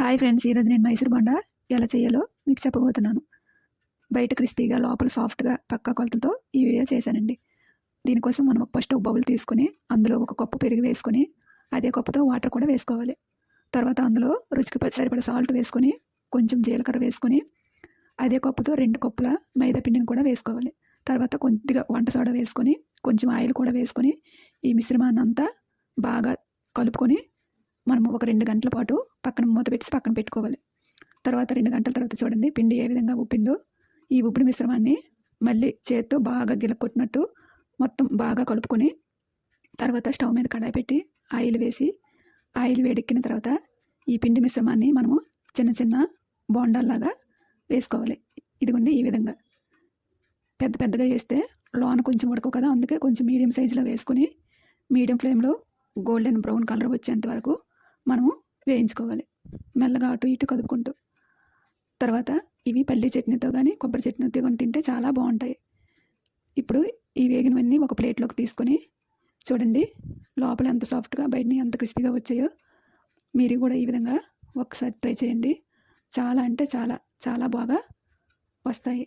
Hi friends ఈరోజు నేను మైసూర్ బొండ ఎలా చేయాలో మీకు చెప్పబోతున్నాను. బయట క్రిస్పీగా లోపల సాఫ్ట్గా పక్కా కొలతలతో ఈ వీడియో చేశానండి. దీనికోసం మనం ఒక ఫస్ట్ ఒక బౌల్ తీసుకొని అందులో ఒక కప్పు పెరుగు వేసుకొని అదే కప్పుతో వాటర్ కూడా వేసుకోవాలి. తర్వాత అందులో రుచికి సరిపడా సాల్ట్ వేసుకొని కొంచెం జీలకర్ర వేసుకొని అదే కప్పుతో రెండు కప్పుల మైదా పిండిని కూడా వేసుకోవాలి. తర్వాత కొద్దిగా వంట సోడా వేసుకొని కొంచెం ఆయిల్ కూడా వేసుకొని ఈ మిశ్రమాన్ని అంతా బాగా కలుపుకొని మనం ఒక రెండు గంటల పాటు పక్కన మూత పెట్టి పక్కన పెట్టుకోవాలి. తర్వాత రెండు గంటల తర్వాత చూడండి పిండి ఏ విధంగా ఉప్పిందో ఈ ఉప్పిన మిశ్రమాన్ని మళ్ళీ చేత్తో బాగా గిలక్కొట్టినట్టు మొత్తం బాగా కలుపుకొని తర్వాత స్టవ్ మీద కడాయి పెట్టి ఆయిల్ వేసి ఆయిల్ వేడెక్కిన తర్వాత ఈ పిండి మిశ్రమాన్ని మనము చిన్న చిన్న బోండాల్లాగా వేసుకోవాలి. ఇదిగోండి ఈ విధంగా. పెద్ద పెద్దగా వేస్తే లోన కొంచెం ఉడకవు కదా అందుకే కొంచెం మీడియం సైజులో వేసుకొని మీడియం ఫ్లేమ్లో గోల్డెన్ బ్రౌన్ కలర్ వచ్చేంత వరకు మనము వేయించుకోవాలి. మెల్లగా అటు ఇటు కదుపుకుంటూ. తర్వాత ఇవి పల్లి చట్నీతో కానీ కొబ్బరి చట్నీతో కానీ తింటే చాలా బాగుంటాయి. ఇప్పుడు ఈ వేగినవన్నీ ఒక ప్లేట్లోకి తీసుకొని చూడండి లోపల ఎంత సాఫ్ట్గా బయటని ఎంత క్రిస్పీగా వచ్చాయో. మీరు కూడా ఈ విధంగా ఒకసారి ట్రై చేయండి. చాలా అంటే చాలా చాలా బాగా వస్తాయి.